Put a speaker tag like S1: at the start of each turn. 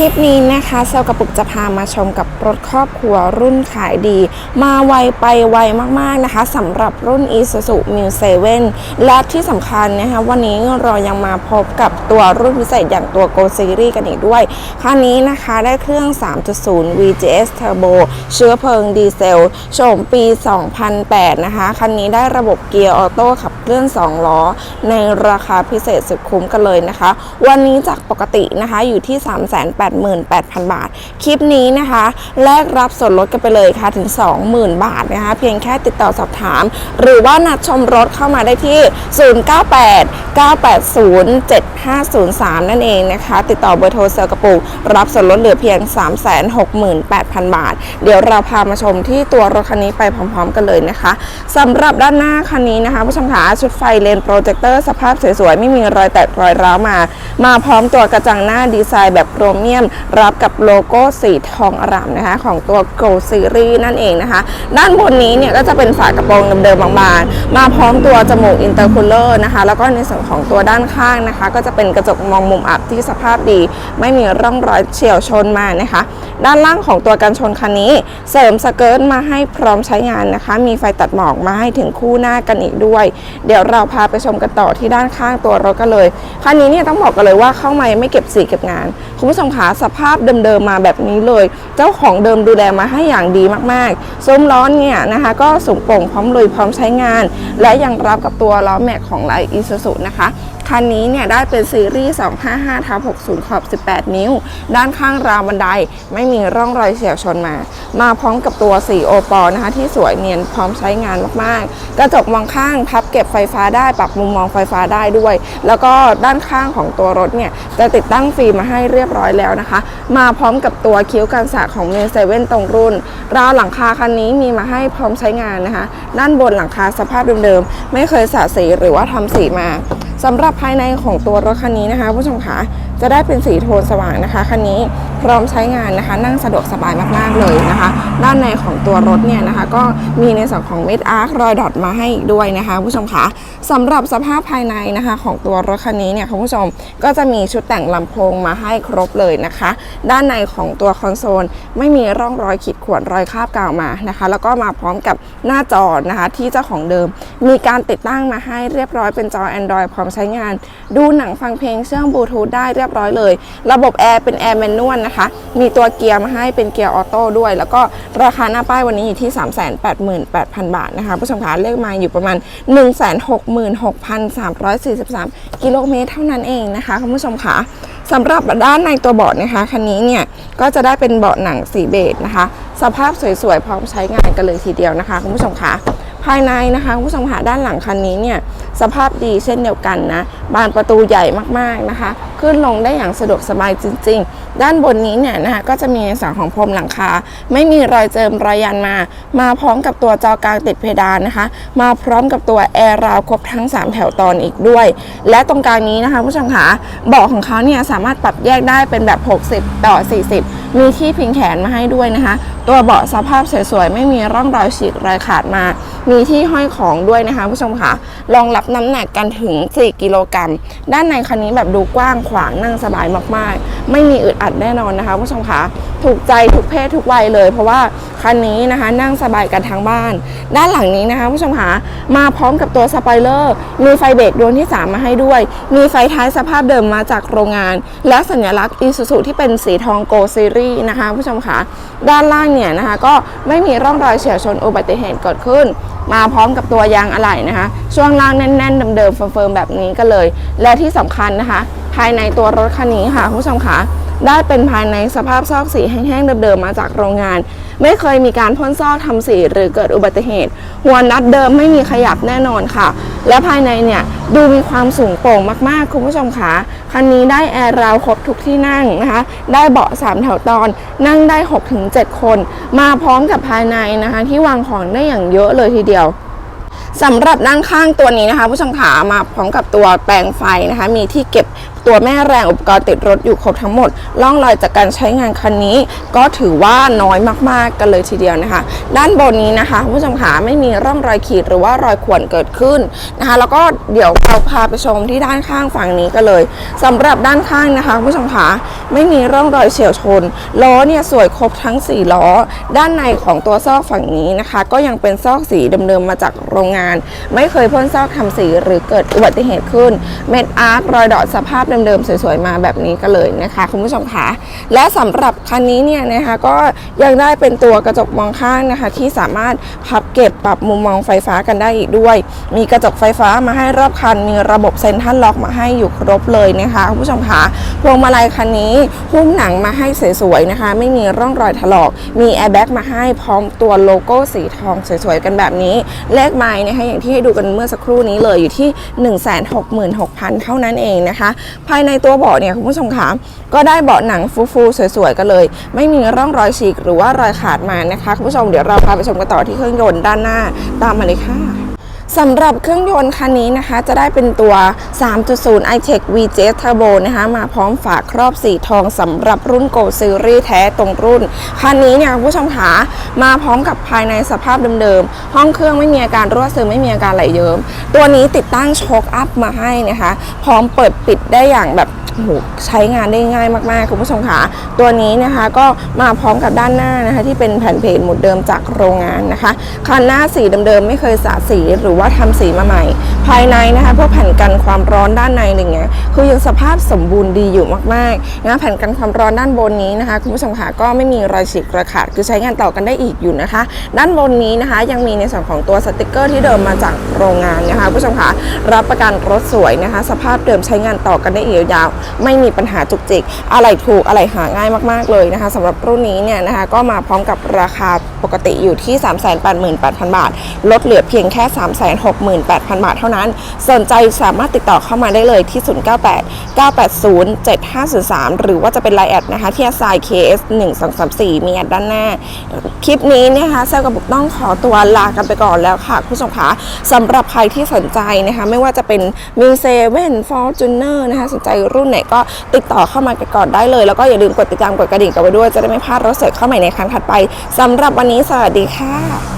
S1: ลิปนี้นะคะเซลกระปุกจะพามาชมกับรถครอบครัวรุ่นขายดี มาไวไปไวมากๆนะคะสำหรับรุ่น Isuzu m u 7และที่สำคัญนะคะวันนี้เรายังมาพบกับตัวรุ่นพิเศษอย่างตัว Go Series กันอีกด้วย คันนี้นะคะได้เครื่อง 3.0 VGS Turbo เชื้อเพลิงดีเซลโฉมปี 2008 นะคะ คันนี้ได้ระบบเกียร์ออโต้ขับเคลื่อน 2 ล้อ ในราคาพิเศษสุดคุ้มกันเลยนะคะ วันนี้จากปกตินะคะอยู่ที่ 380 88,000 บาท คลิปนี้นะคะ แลกรับส่วนลดกันไปเลยค่ะถึง 20,000 บาทนะคะ เพียงแค่ติดต่อสอบถาม หรือว่านัดชมรถเข้ามาได้ที่ 098 980 7503 นั่นเองนะคะ ติดต่อเบอร์โทรเซลกระปุก รับส่วนลดเหลือเพียง 368,000 บาท เดี๋ยวเราพามาชมที่ตัวรถคันนี้ไปพร้อม ๆ กันเลยนะคะสำหรับด้านหน้าคันนี้นะคะผู้ชมขาชุดไฟเลนโปรเจคเตอร์สภาพสวยๆ ไม่มีรอยแตกรอยร้าวมา มาพร้อมตัวกระจังหน้าดีไซน์แบบโครเมียมรับกับโลโก้สีทองอร่ามนะคะ ของตัว Go Series นั่นเองนะคะ ด้านบนนี้เนี่ยก็จะเป็นฝากระโปรงเดิมๆบางๆ มาพร้อมตัวจมูกอินเตอร์คูลเลอร์นะคะ แล้วก็ในส่วนของตัวด้านข้างนะคะ ก็จะเป็นกระจกมองมุมอับที่สภาพดี ไม่มีร่องรอยเฉียวชนมานะคะ ด้านล่างของตัวกันชนคันนี้ เสริมสเกิร์ตมาให้พร้อมใช้งานนะคะ มีไฟตัดหมอกมาให้ถึงคู่หน้ากันอีกด้วย เดี๋ยวเราพาไปชมกันต่อที่ด้านข้างตัวรถกันเลยคันนี้เนี่ยต้องบอกกันเลยว่าเข้ามาไม่เก็บสีเก็บงาน คุณผู้ชมคะสภาพเดิมๆมาแบบนี้เลย เจ้าของเดิมดูแลมาให้อย่างดีมากๆซุ้มล้อเนี่ยนะคะก็สูงโปร่งพร้อมลุยพร้อมใช้งาน และยังรับกับตัวล้อแม็กของไลอีซูซุนะคะ คันนี้เนี่ยได้เป็นซีรีส์ 255ทับ60 ขอบ 18 นิ้ว ด้านข้างราวบันไดไม่มีร่องรอยเฉียวชนมา มาพร้อมกับตัวสีโอปอนะคะที่สวยเนียนพร้อมใช้งานมากๆ กระจกมองข้างพับเก็บไฟฟ้าได้ปรับมุมมองไฟฟ้าได้ด้วย แล้วก็ด้านข้างของตัวรถเนี่ยจะติดตั้งฟิล์มมาให้เรียบร้อยแล้วนะคะ มาพร้อมกับตัวคิ้วกันสาของเมเซเว่นตรงรุ่น ราวหลังคาคันนี้มีมาให้พร้อมใช้งานนะคะ ด้านบนหลังคาสภาพเดิมๆ ไม่เคยสาสีหรือว่าทำสีมา สำหรับภายในของตัวรถคันนี้นะคะผู้ชมคะจะได้เป็นสีโทนสว่างนะคะคันนี้พร้อมใช้งานนะคะ นั่งสะดวกสบายมากๆเลยนะคะ ด้านในของตัวรถเนี่ยนะคะ ก็มีในส่วนของเม็ดอาร์ครอยดอทมาให้ด้วยนะคะผู้ชมคะสำหรับสภาพภายในนะคะ ของตัวรถคันนี้เนี่ยคุณผู้ชมก็จะมีชุดแต่งลำโพงมาให้ครบเลยนะคะ ด้านในของตัวคอนโซลไม่มีร่องรอยขีดข่วนรอยคราบกาวมานะคะ แล้วก็มาพร้อมกับหน้าจอนะคะ ที่เจ้าของเดิม มีการติดตั้งมาให้เรียบร้อยเป็นจอ Android พร้อมใช้งาน ดูหนังฟังเพลงเชื่อมบลูทูธได้เรียบร้อยเลย ระบบแอร์เป็นแอร์แมนนวลนะคะ มีตัวเกียร์มาให้เป็นเกียร์ออโต้ด้วย แล้วก็ราคาหน้าป้ายวันนี้อยู่ที่ 388,000 บาทนะคะผู้ชมคะเลขมาอยู่ประมาณ 166,343 กิโลเมตรเท่านั้นเองนะคะคุณผู้ชมคะสำหรับด้านในตัวเบาะนะคะคันนี้เนี่ยก็จะได้เป็นเบาะหนังสีเบจนะคะ สภาพสวยๆ พร้อมใช้งานกันเลยทีเดียวนะคะคุณผู้ชมคะ ภายในนะคะคุณผู้ชมคะด้านหลังคันนี้เนี่ยสภาพดีเช่นเดียวกันนะบานประตูใหญ่มากๆนะคะ ขึ้นลงได้อย่างสะดวกสบายจริง ๆ ด้านบนนี้เนี่ยนะคะก็จะมีในส่วนของพรมหลังคา ไม่มีรอยเจิมรอยยันมา มาพร้อมกับตัวจอกลางติดเพดานนะคะ มาพร้อมกับตัวแอร์ราวครบทั้ง 3 แถวตอนอีกด้วย และตรงกลางนี้นะคะผู้ชมคะเบาะของเขาเนี่ยสามารถปรับแยกได้เป็นแบบ 60 ต่อ 40 มีที่พิงแขนมาให้ด้วยนะคะ ตัวเบาะสภาพสวยๆไม่มีร่องรอยฉีกรอยขาดมา มีที่ห้อยของด้วยนะคะผู้ชมคะรองรับน้ำหนักกันถึง 4 กิโลกรัมด้านในคันนี้แบบดูกว้างขวางนั่งสบายมากๆ ไม่มีอึดอัดแน่นอนนะคะผู้ชมคะถูกใจทุกเพศทุกวัยเลย เพราะว่าคันนี้นะคะนั่งสบายกันทั้งบ้าน ด้านหลังนี้นะคะผู้ชมคะมาพร้อมกับตัวสปอยเลอร์มีไฟเบรกดวงที่ 3 มาให้ด้วย มีไฟท้ายสภาพเดิมมาจากโรงงาน และสัญลักษณ์อีซูซูที่เป็นสีทองโกซีรีส์นะคะผู้ชมคะด้านล่างเนี่ยนะคะก็ไม่มีร่องรอยเฉียวชนอุบัติเหตุเกิดขึ้น มาพร้อมกับตัวยางอะไหล่นะคะ ช่วงล่างแน่นๆเดิมๆเฟิร์มๆแบบนี้ก็เลย และที่สำคัญนะคะ ภายในตัวรถคันนี้ค่ะคุณผู้ชมคะ ได้เป็นภายในสภาพซอกสีแห้งๆเดิมๆมาจากโรงงาน ไม่เคยมีการพ่นซอกทำสีหรือเกิดอุบัติเหตุ หัวนัดเดิมไม่มีขยับแน่นอนค่ะ และภายในเนี่ยดูมีความสูงโปร่งมากๆ คุณผู้ชมคะคันนี้ได้แอร์ราวครบทุกที่นั่งนะคะ ได้เบาะ 3 แถวตอน นั่งได้ 6-7 คน มาพร้อมกับภายในนะคะ ที่วางของได้อย่างเยอะเลยทีเดียวสำหรับด้านข้างตัวนี้นะคะ ผู้ชมขามาพร้อมกับตัวแปลงไฟนะคะ มีที่เก็บตัวแม่แรงอุปกรณ์ติดรถอยู่ครบทั้งหมดล่องรอยจากการใช้งานคันนี้ ก็ถือว่าน้อยมากๆกันเลยทีเดียวนะคะ ด้านบนนี้นะคะคุณผู้ชมขาไม่มีร่องรอยขีดหรือว่ารอยข่วนเกิดขึ้นนะคะ แล้วก็เดี๋ยวเราพาไปชมที่ด้านข้างฝั่งนี้กันเลยสำหรับด้านข้างนะคะคุณผู้ชมขาไม่มีร่องรอยเฉียวชนล้อเนี่ยสวยครบทั้ง 4 ล้อ ด้านในของตัวซอกฝั่งนี้นะคะ ก็ยังเป็นซอกสีเดิมๆมาจากโรงงาน ไม่เคยพ่นซอกทำสีหรือเกิดอุบัติเหตุขึ้น เม็ดอาร์ครอยดอทสภาพเดิมๆสวยๆมาแบบนี้กันเลยนะคะคุณผู้ชมคะและสำหรับคันนี้เนี่ยนะคะก็ยังได้เป็นตัวกระจกมองข้างนะคะ ที่สามารถพับเก็บปรับมุมมองไฟฟ้ากันได้อีกด้วย มีกระจกไฟฟ้ามาให้รอบคัน มีระบบเซ็นทรัลล็อกมาให้อยู่ครบเลยนะคะคุณผู้ชมคะพวงมาลัยคันนี้หุ้มหนังมาให้สวยๆนะคะ ไม่มีร่องรอยถลอก มีแอร์แบ็กมาให้พร้อมตัวโลโก้สีทองสวยๆกันแบบนี้ เลขไม้นะคะอย่างที่ให้ดูกันเมื่อสักครู่นี้เลยอยู่ที่ 166,000 เท่านั้นเองนะคะ ภายในตัวเบาะเนี่ยคุณผู้ชมคะก็ได้เบาะหนังฟูๆสวยๆกันเลย ไม่มีร่องรอยฉีกหรือว่ารอยขาดมานะคะคุณผู้ชมเดี๋ยวเราพาไปชมกันต่อที่เครื่องยนต์ด้านหน้าตามมาเลยค่ะ สำหรับเครื่องยนต์คันนี้นะคะ จะได้เป็นตัว 3.0 i-Tech VJ Turbo นะคะ มาพร้อมฝาครอบสีทองสำหรับรุ่น Go Series แท้ตรงรุ่น คันนี้เนี่ยคุณผู้ชมขามาพร้อมกับภายในสภาพเดิมๆ ห้องเครื่องไม่มีอาการรั่วซึมไม่มีอาการไหลเยิ้มตัวนี้ติดตั้งโชคอัพมาให้นะคะ พร้อมเปิดปิดได้อย่างแบบ โหใช้งานได้ง่ายมากๆคุณผู้ชมคะตัวนี้นะคะก็มาพร้อมกับด้านหน้านะคะที่เป็นแผ่นเพจหมุดเดิมจากโรงงานนะคะคันหน้าสีเดิมๆไม่เคยสระสีหรือว่าทำสีมาใหม่ภายในนะคะพวกแผ่นกันความร้อนด้านในอะไรเงี้ยคือยังสภาพสมบูรณ์ดีอยู่มากๆนะแผ่นกันความร้อนด้านบนนี้นะคะคุณผู้ชมคะก็ไม่มีรอยฉีกรอยขาดคือใช้งานต่อกันได้อีกอยู่นะคะ ด้านบนนี้นะคะ ยังมีในส่วนของตัวสติกเกอร์ที่เดิมมาจากโรงงานนะคะคุณผู้ชมคะรับประกันรถสวยนะคะ สภาพเดิมใช้งานต่อกันได้อีกยาวๆไม่มีปัญหาจุกจิกอะไรถูกอะไรหาง่ายมากๆเลยนะคะสำหรับรุ่นนี้เนี่ยนะคะก็มาพร้อมกับราคาปกติอยู่ที่ 388,000 บาท ลดเหลือเพียงแค่ 368,000 บาทเท่านั้นสนใจสามารถติดต่อเข้ามาได้เลยที่ 098 980 7503 หรือว่าจะเป็นไลน์แอดนะคะที่ s i KS 1 2 3 4 มีแอดด้านหน้า คลิปนี้นะคะเซลกับบุกต้องขอตัวลากันไปก่อนแล้วค่ะ คุณผู้ชมคะสำหรับใครที่สนใจนะคะ ไม่ว่าจะเป็นมิวเซเว่นฟอร์จูเนอร์นะคะสนใจรุ่นไหนก็ติดต่อเข้ามากันก่อนได้เลย แล้วก็อย่าลืมกดติดตามกดกระดิ่งกันไว้ด้วยจะได้ไม่พลาดรถสวยเข้าใหม่ในครั้งถัดไปสำหรับวันนี้สวัสดีค่ะ